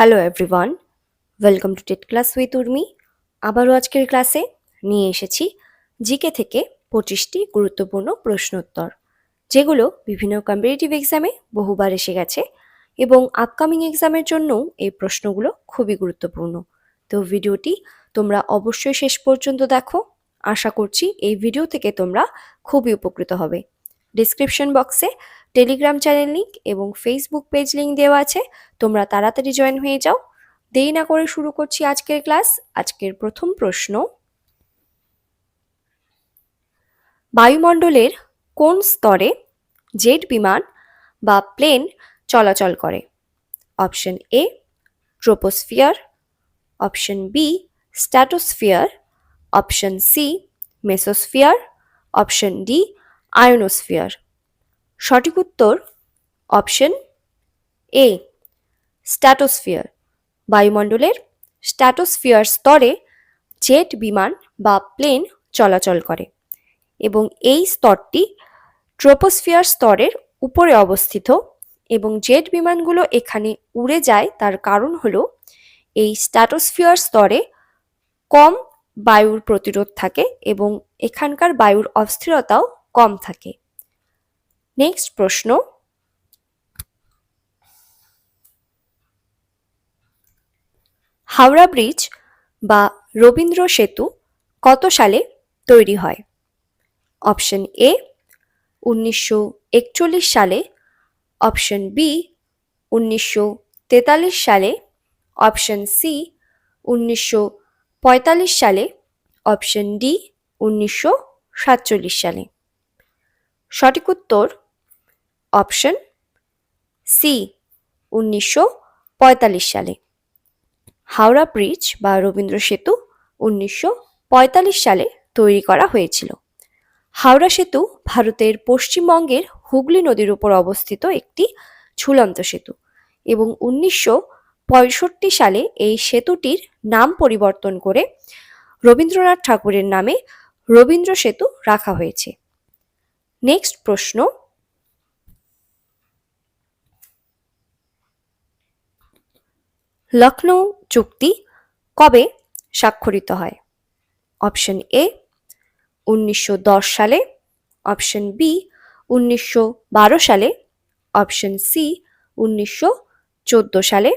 Hello everyone welcome to TET class with Urmi আবারও আজকের ক্লাসে নিয়ে এসেছি জিকে থেকে পঁচিশটি গুরুত্বপূর্ণ প্রশ্নোত্তর, যেগুলো বিভিন্ন কম্পিটিটিভ এক্সামে বহুবার এসে গেছে এবং আপকামিং এক্সামের জন্যও এই প্রশ্নগুলো খুবই গুরুত্বপূর্ণ। তো ভিডিওটি তোমরা অবশ্যই শেষ পর্যন্ত দেখো। আশা করছি এই ভিডিও থেকে তোমরা খুবই উপকৃত হবে। ডিসক্রিপশন বক্সে টেলিগ্রাম চ্যানেল লিঙ্ক এবং ফেসবুক পেজ লিঙ্ক দেওয়া আছে। তোমরা তাড়াতাড়ি জয়েন হয়ে যাও। দেরি না করে শুরু করছি আজকের ক্লাস আজকের প্রথম প্রশ্ন। বায়ুমণ্ডলের কোন স্তরে জেট বিমান বা প্লেন চলাচল করে? Option A troposphere option B stratosphere option C mesosphere option D ionosphere. সঠিক উত্তর অপশন এ, স্ট্যাটোস্ফিয়ার। বায়ুমণ্ডলের স্ট্যাটোস্ফিয়ার স্তরে জেট বিমান বা প্লেন চলাচল করে এবং এই স্তরটি ট্রোপোস্ফিয়ার স্তরের উপরে অবস্থিত এবং জেট বিমানগুলো এখানে উড়ে যায়, তার কারণ হলো এই স্ট্যাটোস্ফিয়ার স্তরে কম বায়ুর প্রতিরোধ থাকে এবং এখানকার বায়ুর অস্থিরতাও কম থাকে। নেক্সট প্রশ্ন। হাওড়া ব্রিজ বা রবীন্দ্র সেতু কত সালে তৈরি হয়? অপশন এ উনিশশো একচল্লিশ সালে। অপশন বি উনিশশো তেতাল্লিশ সালে। অপশন সি উনিশশো পঁয়তাল্লিশ সালে। অপশন ডি উনিশশো সাতচল্লিশ সালে। সঠিক উত্তর অপশন সি, উনিশশো পঁয়তাল্লিশ সালে। হাওড়া ব্রিজ বা রবীন্দ্র সেতু উনিশশো পঁয়তাল্লিশ সালে তৈরি করা হয়েছিল। হাওড়া সেতু ভারতের পশ্চিমবঙ্গের হুগলি নদীর উপর অবস্থিত একটি ঝুলন্ত সেতু এবং উনিশশো পঁয়ষট্টি সালে এই সেতুটির নাম পরিবর্তন করে রবীন্দ্রনাথ ঠাকুরের নামে রবীন্দ্র সেতু রাখা হয়েছে। নেক্সট প্রশ্ন. লখনৌ চুক্তি কবে স্বাক্ষরিত হয়? অপশন এ উনিশশো দশ সালে। অপশন বি উনিশশো বারো সালে। অপশন সি উনিশশো চোদ্দ সালে।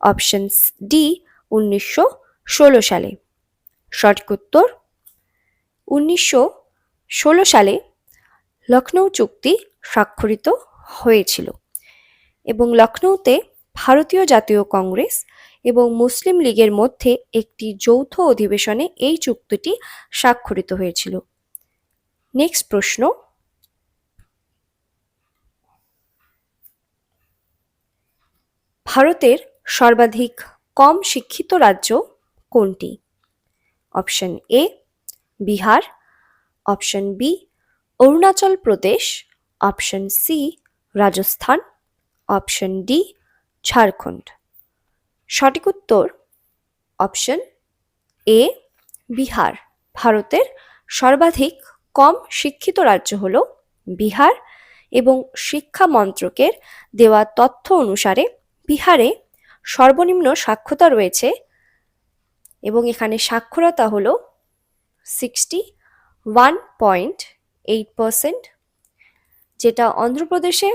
অপশন ডি উনিশশো ষোলো সালে। সঠিক উত্তর, উনিশশো ষোলো সালে। লখনৌ চুক্তি স্বাক্ষরিত হয়েছিল এবং লখনৌতে ভারতীয় জাতীয় কংগ্রেস এবং মুসলিম লীগের মধ্যে একটি যৌথ অধিবেশনে এই চুক্তিটি স্বাক্ষরিত হয়েছিল। নেক্সট প্রশ্ন। ভারতের সর্বাধিক কম শিক্ষিত রাজ্য কোনটি? Option A Bihar. Option B Arunachal Pradesh option C Rajasthan option D Jharkhand. সঠিক উত্তর অপশন এ বিহার। ভারতের সর্বাধিক কম শিক্ষিত রাজ্য হল বিহার এবং শিক্ষা মন্ত্রকের দেওয়া তথ্য অনুসারে বিহারে সর্বনিম্ন সাক্ষরতা রয়েছে এবং এখানে সাক্ষরতা হল sixty one point eight percent যেটা অন্ধ্রপ্রদেশে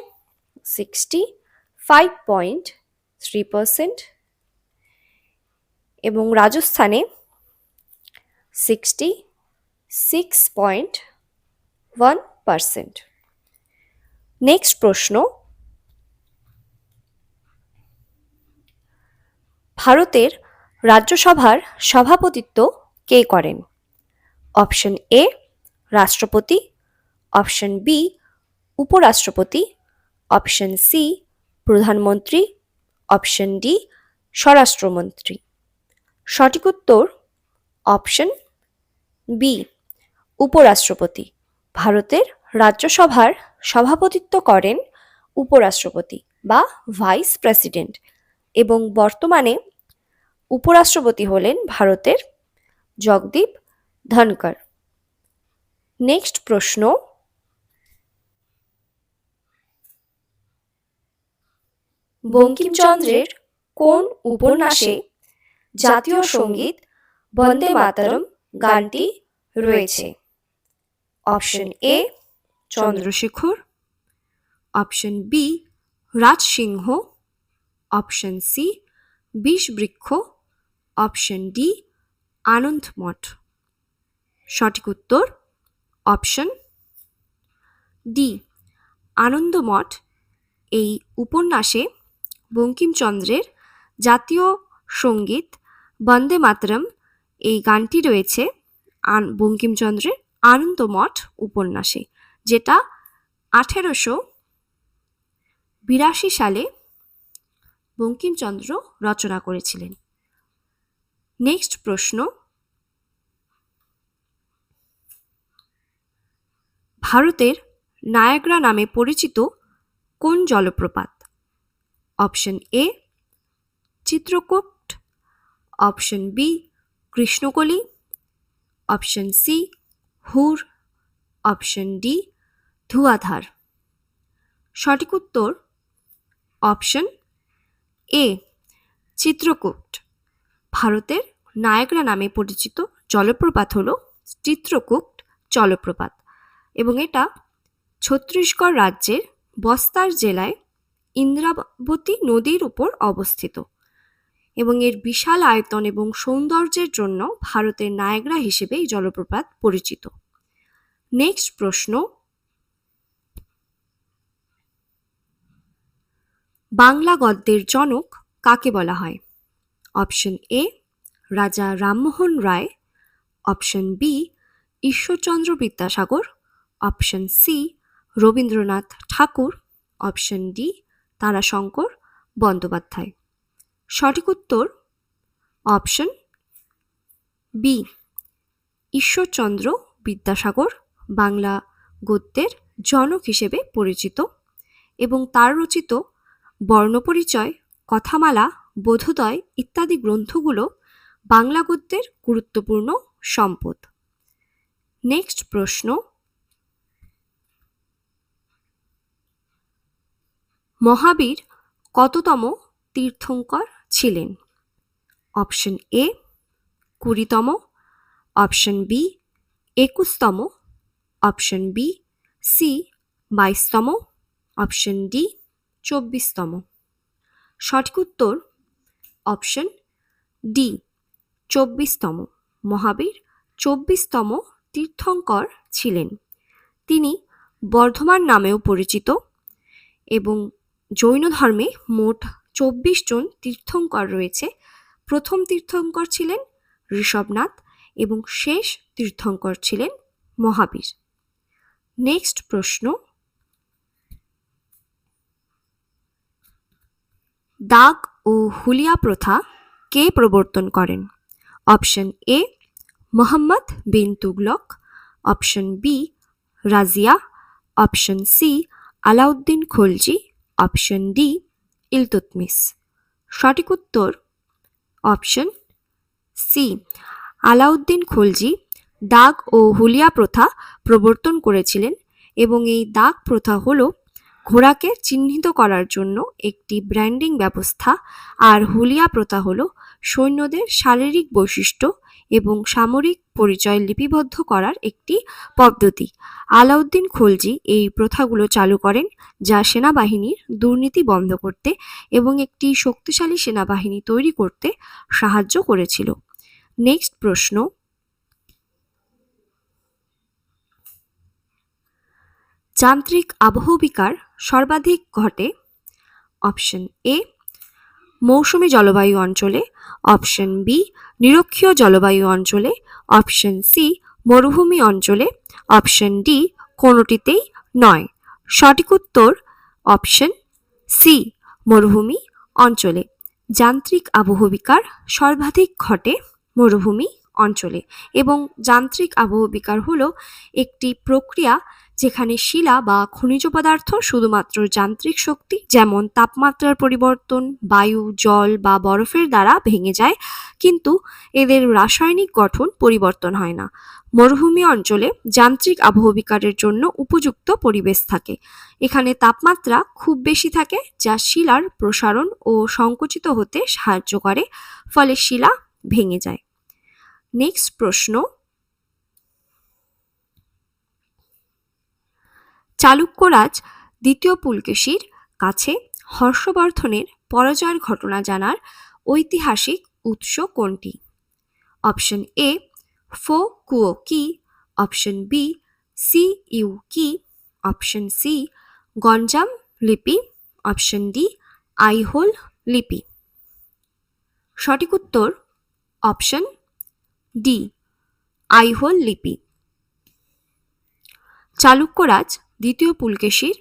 sixty five point three percent এবং রাজস্থানে sixty six point one percent next প্রশ্ন, ভারতের রাজ্যসভার সভাপতিত্ব কে করেন? অপশন এ রাষ্ট্রপতি। অপশন বি উপরাষ্ট্রপতি, অপশন সি প্রধানমন্ত্রী, অপশন ডি স্বরাষ্ট্রমন্ত্রী। সঠিক উত্তর, অপশন বি উপরাষ্ট্রপতি। ভারতের রাজ্যসভার সভাপতিত্ব করেন উপরাষ্ট্রপতি বা ভাইস প্রেসিডেন্ট এবং বর্তমানে উপরাষ্ট্রপতি হলেন ভারতের জগদীপ ধনকর নেক্সট প্রশ্ন বঙ্কিমচন্দ্রের কোন উপন্যাসে জাতীয় সংগীত বন্দে মাতরম গানটি রয়েছে? Option A, Chandrasekhar. Option B, Rajsingha. Option C, Bishabriksha. Option D, Anandamath. সঠিক উত্তর, অপশন ডি, আনন্দমঠ। এই উপন্যাসে বঙ্কিমচন্দ্রের জাতীয় সংগীত বন্দে মাতরম এই গানটি রয়েছে আন বঙ্কিমচন্দ্রের আনন্দমঠ উপন্যাসে, যেটা আঠেরোশো বিরাশি সালে বঙ্কিমচন্দ্র রচনা করেছিলেন। নেক্সট প্রশ্ন। ভারতের নায়াগ্রা নামে পরিচিত কোন জলপ্রপাত? Option A Chitrakoot option B Krishnakali option C হুর অপশন ডি ধুয়াধার সঠিক উত্তর অপশন এ চিত্রকূট ভারতের নায়গ্রা নামে পরিচিত জলপ্রপাত হল চিত্রকূট জলপ্রপাত এবং এটা ছত্তিশগড় রাজ্যের বস্তার জেলায় ইন্দ্রাবতী নদীর উপর অবস্থিত এবং এর বিশাল আয়তন এবং সৌন্দর্যের জন্য ভারতের নায়গ্রা হিসেবে এই জলপ্রপাত পরিচিত। নেক্সট প্রশ্ন। বাংলা গদ্যের জনক কাকে বলা হয়? Option A Raja Rammohan Roy. Option B Ishwarchandra Vidyasagar. Option C Rabindranath Tagore. Option D Tarashankar Bandyopadhyay. সঠিক উত্তর অপশন বি, ঈশ্বরচন্দ্র বিদ্যাসাগর, বাংলা গদ্যের জনক হিসেবে পরিচিত এবং তার রচিত বর্ণপরিচয়, কথামালা, বোধোদয় ইত্যাদি গ্রন্থগুলো বাংলা গদ্যের গুরুত্বপূর্ণ সম্পদ। নেক্সট প্রশ্ন মহাবীর কততম তীর্থঙ্কর ছিলেন? অপশন এ, কুড়িতম। অপশন বি, একুশতম। অপশন বি, সি, বাইশতম। অপশন ডি, চব্বিশতম। সঠিক উত্তর, অপশন ডি, চব্বিশতম। মহাবীর চব্বিশতম তীর্থঙ্কর ছিলেন। তিনি বর্ধমান নামেও পরিচিত এবং জৈন ধর্মে মোট চব্বিশ জন তীর্থঙ্কর রয়েছে। প্রথম তীর্থঙ্কর ছিলেন ঋষভনাথ এবং শেষ তীর্থঙ্কর ছিলেন মহাবীর। নেক্সট প্রশ্ন। দাগ ও হুলিয়া প্রথা কে প্রবর্তন করেন? Option A, Muhammad bin Tughlaq. Option B, Razia. Option C, Alauddin Khalji. Option D, Iltutmish. সঠিক উত্তর অপশন সি, আলাউদ্দিন খলজি। দাগ ও হুলিয়া প্রথা প্রবর্তন করেছিলেন এবং এই দাগ প্রথা হল ঘোড়াকে চিহ্নিত করার জন্য একটি ব্র্যান্ডিং ব্যবস্থা আর হুলিয়া প্রথা হল সৈন্যদের শারীরিক বৈশিষ্ট্য এবং সামরিক পরিচয় লিপিবদ্ধ করার একটি পদ্ধতি। আলাউদ্দিন খলজি এই প্রথাগুলো চালু করেন, যা সেনাবাহিনীর দুর্নীতি বন্ধ করতে এবং একটি শক্তিশালী সেনাবাহিনী তৈরি করতে সাহায্য করেছিল। নেক্সট প্রশ্ন। যান্ত্রিক আবহবিকার সর্বাধিক ঘটে? অপশন এ মৌসুমী জলবায়ু অঞ্চলে অপশন বি নিরক্ষীয় জলবায়ু অঞ্চলে অপশন সি মরুভূমি অঞ্চলে অপশন ডি কোনোটিতেই নয়। সঠিক উত্তর অপশন সি মরুভূমি অঞ্চলে। যান্ত্রিক আবহবিকার সর্বাধিক ঘটে মরুভূমি অঞ্চলে এবং যান্ত্রিক আবহবিকার হলো একটি প্রক্রিয়া যেখানে শিলা বা খনিজ পদার্থ শুধুমাত্র যান্ত্রিক শক্তি, যেমন তাপমাত্রার পরিবর্তন, বায়ু, জল বা বরফের দ্বারা ভেঙে যায়, কিন্তু এদের রাসায়নিক গঠন পরিবর্তন হয় না। মরুভূমি অঞ্চলে যান্ত্রিক আবহবিকারের জন্য উপযুক্ত পরিবেশ থাকে। এখানে তাপমাত্রা খুব বেশি থাকে, যা শিলার প্রসারণ ও সংকুচিত হতে সাহায্য করে, ফলে শিলা ভেঙে যায়। নেক্সট প্রশ্ন চালুক্যরাজ দ্বিতীয় পুলকেশীর কাছে হর্ষবর্ধনের পরাজয়ের ঘটনা জানার ঐতিহাসিক উৎস কোনটি? Option A, Fo Kuo Ki? Option B, Si Yu Ki? Option C, Ganjam লিপি? অপশন ডি, আইহোল লিপি। সঠিক উত্তর, অপশন ডি, আইহোল লিপি। চালুক্যরাজ দ্বিতীয় পুলকেশীর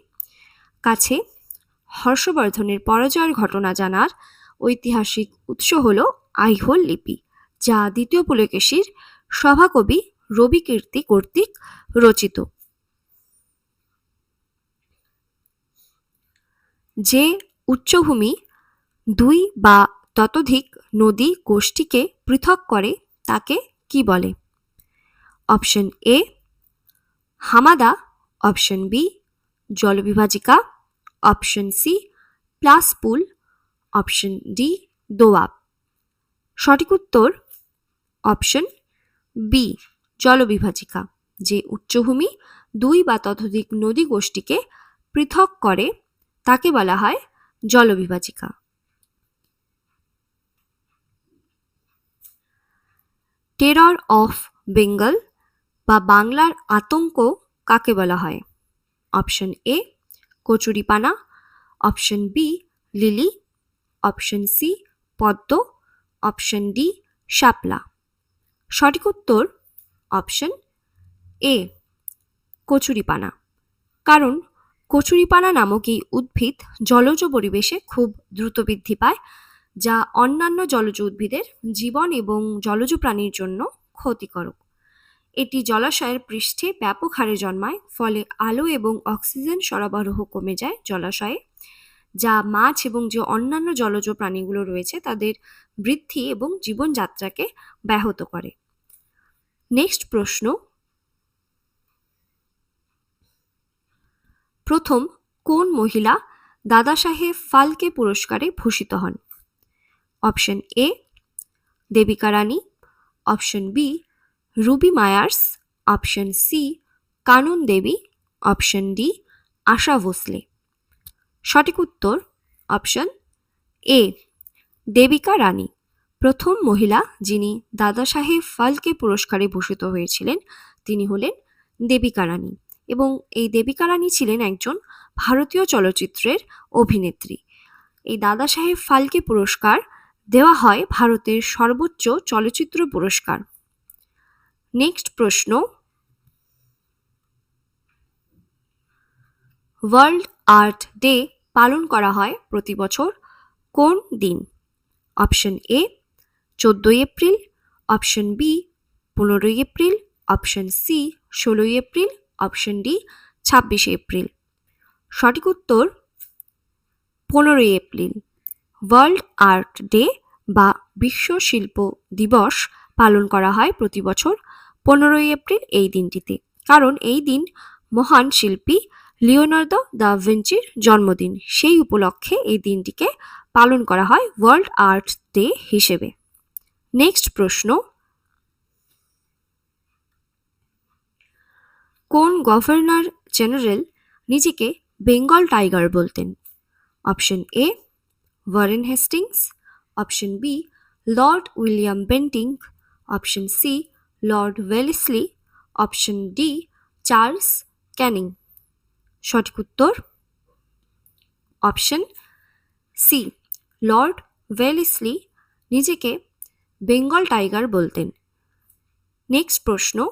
কাছে হর্ষবর্ধনের পরাজয়ের ঘটনা জানার ঐতিহাসিক উৎস হল আইহোল লিপি, যা দ্বিতীয় পুলকেশীর সভাকবি রবি কীর্তি কর্তৃক রচিত। যে উচ্চভূমি দুই বা ততোধিক নদী গোষ্ঠীকে পৃথক করে, তাকে কি বলে? অপশন এ, হামাদা option B, জলবিভাজিকা, option C, plunge pool, option D doab সঠিক উত্তর অপশন বি, জলবিভাজিকা, যে উচ্চভূমি দুই বা ততোধিক নদী গোষ্ঠীকে পৃথক করে, তাকে বলা হয় জলবিভাজিকা। টেরর অফ বেঙ্গল বা বাংলার আতঙ্ক কাকে বলা হয়? অপশন এ কচুরিপানা। Option B lily. Option C পদ্ম। অপশন ডি শাপলা। সঠিক উত্তর, অপশন এ কচুরিপানা। কারণ কচুরিপানা নামক এই উদ্ভিদ জলজ পরিবেশে খুব দ্রুত বৃদ্ধি পায়, যা অন্যান্য জলজ উদ্ভিদের জীবন এবং জলজ প্রাণীর জন্য ক্ষতিকারক এটি জলাশয়ের পৃষ্ঠে ব্যাপক হারে জন্মায়, ফলে আলো এবং অক্সিজেন সরবরাহ কমে যায় জলাশয়ে, যা মাছ এবং যে অন্যান্য জলজ প্রাণীগুলো রয়েছে তাদের বৃদ্ধি এবং জীবনযাত্রাকে ব্যাহত করে। নেক্সট প্রশ্ন। প্রথম, কোন মহিলা দাদা সাহেব ফালকে পুরস্কারে ভূষিত হন? Option A, Devika Rani. Option B Ruby Myers option C Kanan Devi option D Asha Bhosle সঠিক উত্তর অপশন এ দেবিকা রানী প্রথম মহিলা যিনি দাদা সাহেব ফালকে পুরস্কারে ভূষিত হয়েছিলেন, তিনি হলেন দেবিকা রানী এবং এই দেবিকা রানী ছিলেন একজন ভারতীয় চলচ্চিত্রের অভিনেত্রী। এই দাদা সাহেব ফালকে পুরস্কার দেওয়া হয় ভারতের সর্বোচ্চ চলচ্চিত্র পুরস্কার। নেক্সট প্রশ্ন। ওয়ার্ল্ড আর্ট ডে পালন করা হয় প্রতি বছর কোন দিন? অপশন এ, চোদ্দোই এপ্রিল। অপশন বি, পনেরোই এপ্রিল। অপশন সি, ষোলোই এপ্রিল। অপশন ডি, ছাব্বিশে এপ্রিল। সঠিক উত্তর, পনেরোই এপ্রিল। ওয়ার্ল্ড আর্ট ডে বা বিশ্ব শিল্প দিবস পালন করা হয় প্রতি বছর পনেরোই এপ্রিল এই দিনটিতে। কারণ এই দিন মহান শিল্পী লিওনার্দো দা ভিঞ্চির জন্মদিন। সেই উপলক্ষে এই দিনটিকে পালন করা হয় ওয়ার্ল্ড আর্ট ডে হিসেবে। নেক্সট প্রশ্ন। কোন গভর্নর জেনারেল নিজেকে বেঙ্গল টাইগার বলতেন? Option A, Warren Hastings. Option B, Lord William Bentinck option C Lord Wellesley option D Charles Canning সঠিক উত্তর? অপশন সি লর্ড ওয়েলেসলি নিজেকে বেঙ্গল টাইগার বলতেন। Next প্রশ্ন,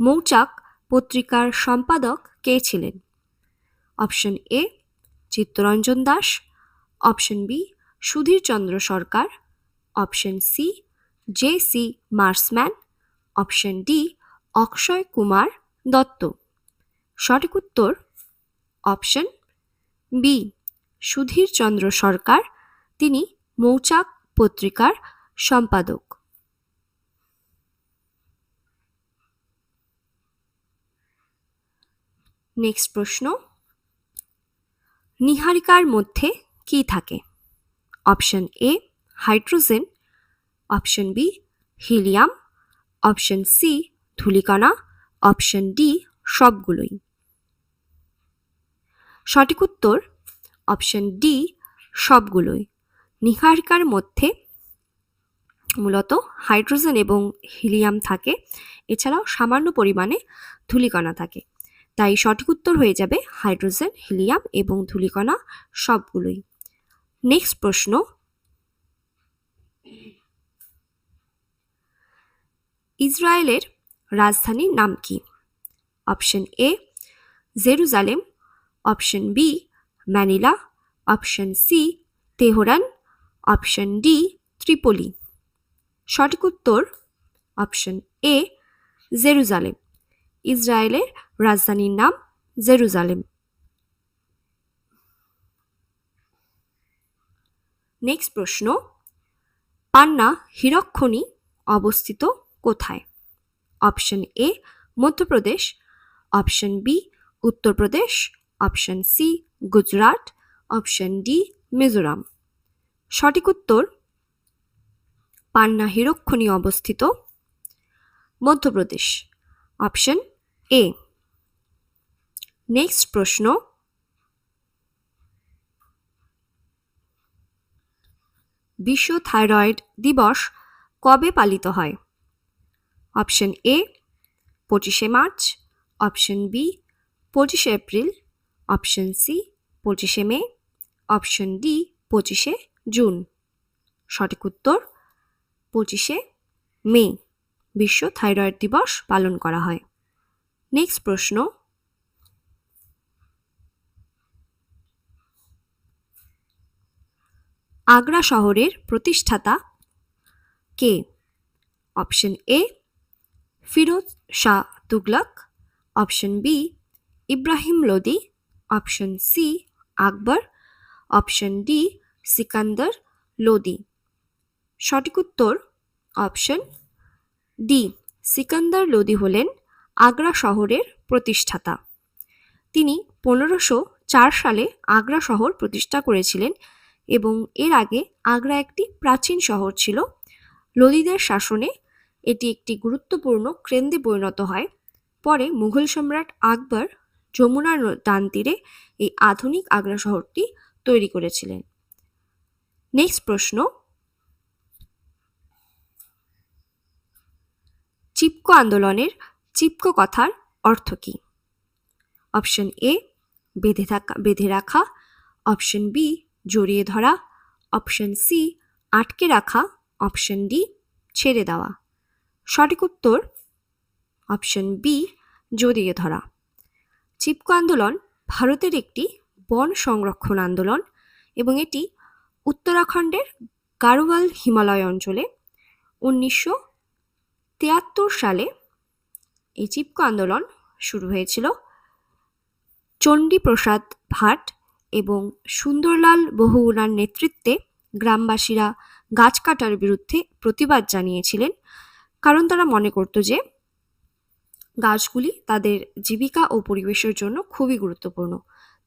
মৌচাক পত্রিকার সম্পাদক কে ছিলেন? Option A Chittaranjan Das option B Sudhirchandra Sarkar option C, J C Marshman, option D, Akshay Kumar Datta. সঠিক উত্তর অপশন বি, সুধীর চন্দ্র সরকার, তিনি মৌচাক পত্রিকার সম্পাদক। নেক্সট প্রশ্ন, নিহারিকার মধ্যে কি থাকে? Option A hydrogen, option B helium, option C ধূলিকণা, option D সবগুলোই। সঠিক উত্তর অপশন ডি সবগুলোই। নিহারিকার মধ্যে মূলত হাইড্রোজেন এবং হিলিয়াম থাকে, এছাড়াও সামান্য পরিমাণে ধূলিকণা থাকে। তাই সঠিক উত্তর হয়ে যাবে হাইড্রোজেন, হিলিয়াম এবং ধূলিকণা সবগুলোই। নেক্সট প্রশ্ন ইসরায়েলের রাজধানীর নাম কি? Option A, Jerusalem. Option B, Manila. Option C, Tehran. Option D, Tripoli. সঠিক উত্তর অপশন এ, জেরুজালেম। ইসরায়েলের রাজধানীর নাম জেরুজালেম। নেক্সট প্রশ্ন, পান্না হীরকখনি অবস্থিত কোথায়? Option A, Madhya Pradesh. Option B, Uttar Pradesh. Option C, Gujarat. Option D, Mizoram. সঠিক উত্তর পান্না হীরকখনি অবস্থিত। মধ্যপ্রদেশ। Option A. নেক্সট প্রশ্ন। বিশ্ব থাইরয়েড দিবস কবে পালিত হয়? অপশন এ, পঁচিশে মার্চ, অপশন বি, পঁচিশে এপ্রিল, অপশন সি, পঁচিশে মে, অপশন ডি, পঁচিশে জুন। সঠিক উত্তর, পঁচিশে মে, বিশ্ব থাইরয়েড দিবস পালন করা হয়। নেক্সট প্রশ্ন। আগ্রা শহরের প্রতিষ্ঠাতা কে? Option A Firoz Shah Tughlaq option B Ibrahim Lodi option C Akbar option D Sikandar Lodi. সঠিক উত্তর অপশন ডি সিকান্দার লোদি হলেন আগ্রা শহরের প্রতিষ্ঠাতা। তিনি পনেরোশো চার সালে আগ্রা শহর প্রতিষ্ঠা করেছিলেন এবং এর আগে আগ্রা একটি প্রাচীন শহর ছিল। লোদিদের শাসনে এটি একটি গুরুত্বপূর্ণ কেন্দ্রে পরিণত হয়। পরে মুঘল সম্রাট আকবর যমুনার ডান তীরে এই আধুনিক আগ্রা শহরটি তৈরি করেছিলেন। নেক্সট প্রশ্ন। চিপকো আন্দোলনের চিপকো কথার অর্থ কী? অপশন এ বেঁধে থাকা বেঁধে রাখা। অপশন বি জড়িয়ে ধরা। অপশন সি আটকে রাখা। অপশন ডি ছেড়ে দেওয়া। সঠিক উত্তর অপশন বি জড়িয়ে ধরা। চিপকো আন্দোলন ভারতের একটি বন সংরক্ষণ আন্দোলন এবং এটি উত্তরাখণ্ডের গারোয়াল হিমালয় অঞ্চলে উনিশশো তিয়াত্তর সালে এই চিপকো আন্দোলন শুরু হয়েছিল। চণ্ডীপ্রসাদ ভাট এবং সুন্দরলাল বহুগুণার নেতৃত্বে গ্রামবাসীরা গাছ কাটার বিরুদ্ধে প্রতিবাদ জানিয়েছিলেন। কারণ তারা মনে করত যে গাছগুলি তাদের জীবিকা ও পরিবেশের জন্য খুবই গুরুত্বপূর্ণ।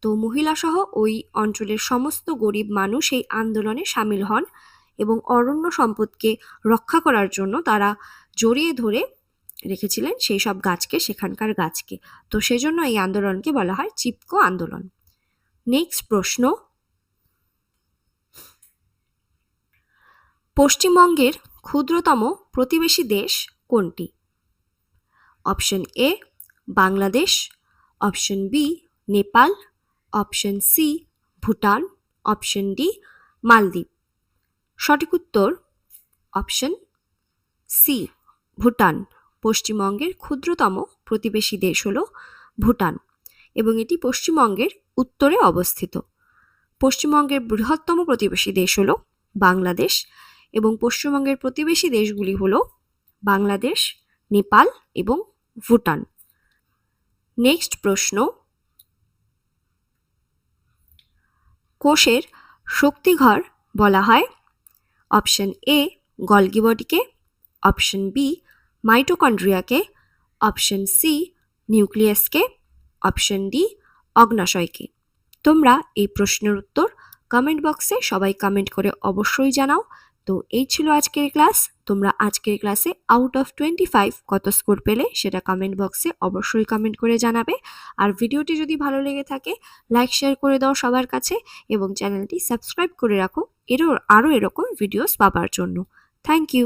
তো মহিলাসহ ওই অঞ্চলের সমস্ত গরিব মানুষ এই আন্দোলনে সামিল হন এবং অরণ্য সম্পদকে রক্ষা করার জন্য তারা জড়িয়ে ধরে রেখেছিলেন সেই সব গাছকে, সেখানকার গাছকে। তো সেজন্য এই আন্দোলনকে বলা হয় চিপকো আন্দোলন। নেক্সট প্রশ্ন। পশ্চিমবঙ্গের ক্ষুদ্রতম প্রতিবেশী দেশ কোনটি? Option A, Bangladesh. Option B, Nepal. Option C, Bhutan. Option D, Maldives. সঠিক উত্তর, অপশন সি, ভুটান। পশ্চিমবঙ্গের ক্ষুদ্রতম প্রতিবেশী দেশ হল ভুটান এবং এটি পশ্চিমবঙ্গের উত্তরে অবস্থিত। পশ্চিমবঙ্গের বৃহত্তম প্রতিবেশী দেশ হল বাংলাদেশ। এবং পশ্চিমবঙ্গের প্রতিবেশী দেশগুলি হল বাংলাদেশ, নেপাল এবং ভুটান। নেক্সট প্রশ্ন। কোষের শক্তিঘর বলা হয়। অপশন এ গলগি বডিকে অপশন বি মাইটোকন্ড্রিয়াকে, অপশন সি নিউক্লিয়াসকে, অপশন ডি অগ্নাশয়কে। তোমরা এই প্রশ্নের উত্তর কমেন্ট বক্সে সবাই কমেন্ট করে অবশ্যই জানাও। তো এই ছিল আজকের ক্লাস। তোমরা আজকের ক্লাসে আউট অফ টোয়েন্টি ফাইভ কত স্কোর পেলে সেটা কমেন্ট বক্সে অবশ্যই কমেন্ট করে জানাবে। আর ভিডিওটি যদি ভালো লেগে থাকে লাইক শেয়ার করে দাও সবার কাছে এবং চ্যানেলটি সাবস্ক্রাইব করে রাখো। এরও, আরও এরকম ভিডিওস পাবার জন্য। Thank you